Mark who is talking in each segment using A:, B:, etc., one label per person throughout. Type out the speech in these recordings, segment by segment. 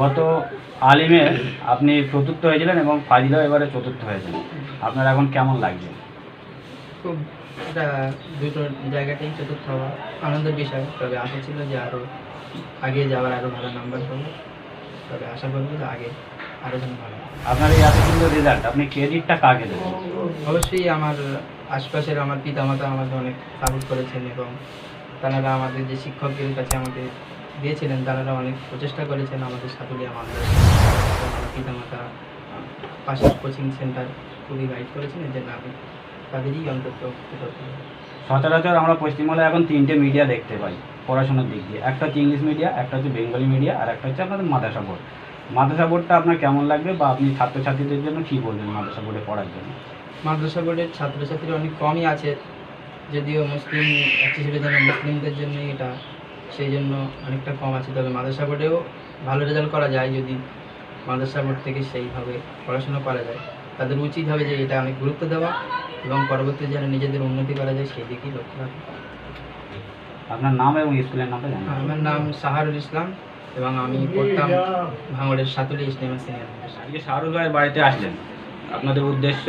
A: গত আলিমে আপনি চতুর্থ হয়েছিলেন এবং ফাজিলেও এবারে চতুর্থ হয়েছেন। আপনার এখন কেমন লাগছে?
B: খুব এটা দুটো জায়গাতেই চতুর্থ হওয়া আনন্দের বিষয়। তবে আশা ছিল যে আরও আগে যাওয়ার আরও ভালো নাম্বার পাবো। তবে আশা করব যে আগে আরও যেন ভালো
A: আপনার এই এত সুন্দর রেজাল্ট আপনি ক্রেডিটটা কাকে দেবেন?
B: অবশ্যই আমার আশপাশের আমার পিতামাতা আমাকে অনেক সাপোর্ট করেছেন এবং তারা আমাদের যে শিক্ষকদের কাছে আমাকে দিয়েছিলেন তারা অনেক প্রচেষ্টা করেছেন আমাদের সাতুলিয়া মাদ্রাসা পিতামাতা পাশের কোচিং সেন্টার খুবই গাইড করেছেন এর জন্য আমি তাদেরই অন্তত
A: সচরাচর আমরা পশ্চিমবাংলায় এখন তিনটে মিডিয়া দেখতে পাই পড়াশোনার দিক দিয়ে। একটা হচ্ছে ইংলিশ মিডিয়া একটা হচ্ছে বেঙ্গলি মিডিয়া আর একটা হচ্ছে আপনাদের মাদ্রাসা বোর্ড মাদ্রাসা বোর্ডটা আপনার কেমন লাগবে বা আপনি ছাত্রছাত্রীদের জন্য কী বলবেন মাদ্রাসা বোর্ডে পড়ার জন্য?
B: মাদ্রাসা বোর্ডের ছাত্রছাত্রী অনেক কমই আছে যদিও মুসলিম হিসেবে যেন মুসলিমদের জন্য এটা সেই জন্য অনেকটা কম আছে। তবে মাদ্রাসা বোর্ডেও ভালো রেজাল্ট করা যায় যদি মাদ্রাসা বোর্ড থেকে সেইভাবে পড়াশোনা করা যায়। তাদের উচিত হবে যে এটা অনেক গুরুত্ব দেওয়া এবং পরবর্তী যেন নিজেদের উন্নতি করা যায় সেই দিকেই লক্ষ্য রাখা।
A: আপনার নাম এবং স্কুলের নামটা জানান
B: আমার নাম সাহারুল ইসলাম এবং আমি পড়তাম ভাঙড়ের সাতুলি ইসলামা সিনিয়র
A: আজকে শাহরুখ ভাইয়ের বাড়িতে আসলেন। আপনাদের উদ্দেশ্য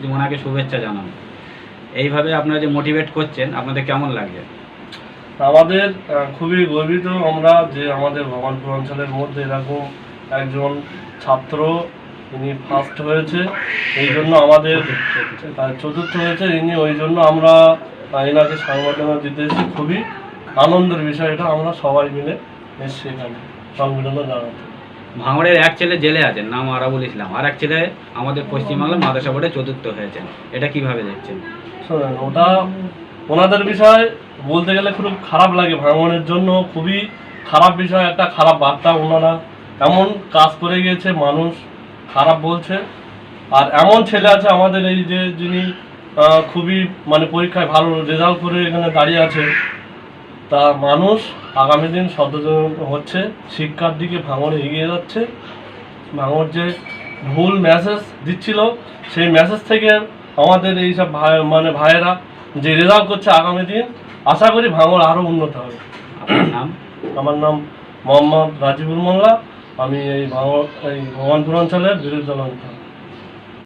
A: যে ওনাকে শুভেচ্ছা জানানো। এইভাবে আপনারা যে মোটিভেট করছেন আপনাদের কেমন লাগছে?
C: আমাদের খুবই গর্বিত আমরা যে আমাদের ভগবানপুর অঞ্চলের মধ্যে এরকম একজন ছাত্র ইনি ফার্স্ট হয়েছে এই জন্য আমাদের চতুর্থ হয়েছে ইনি ওই জন্য আমরা এনাকে সংবর্ধনা দিতে এসেছি। খুবই আনন্দের বিষয় এটা আমরা সবাই মিলে এসেছি এখানে। সংবর্ধনা জানাতে।
A: ভাঙড়ের এক ছেলে জেলে আছেন নাম আরাবুল ইসলাম। আর এক ছেলে আমাদের পশ্চিমবাংলার মাদ্রাসা বোর্ডে চতুর্থ হয়েছেন। এটা কীভাবে দেখছেন?
C: শোনেন ওটা ওনাদের বিষয় বলতে গেলে খুব খারাপ লাগে ভাঙনের জন্য। খুবই খারাপ বিষয়, একটা খারাপ বার্তা ওনারা। এমন কাজ করে গিয়েছে, মানুষ খারাপ বলছে। আর এমন ছেলে আছে আমাদের এই যে যিনি খুবই মানে পরীক্ষায় ভালো রেজাল্ট করে এখানে দাঁড়িয়ে আছে। তা মানুষ আগামী দিন সচেতন হচ্ছে, শিক্ষার দিকে ভাঙড়ে এগিয়ে যাচ্ছে। ভাঙড় যে ভুল মেসেজ দিচ্ছিল, সেই মেসেজ থেকে আমাদের এইসব ভাই মানে ভাইয়েরা যে রেজাল্ট করছে আগামী দিন আশা করি ভাঙর আরও উন্নত হবে।
A: নাম?
C: আমার নাম মোহাম্মদ রাজিবুল মোল্লা। আমি এই ভাঙর এই ভগবানপুর অঞ্চলের বিরোধী দল নেতা।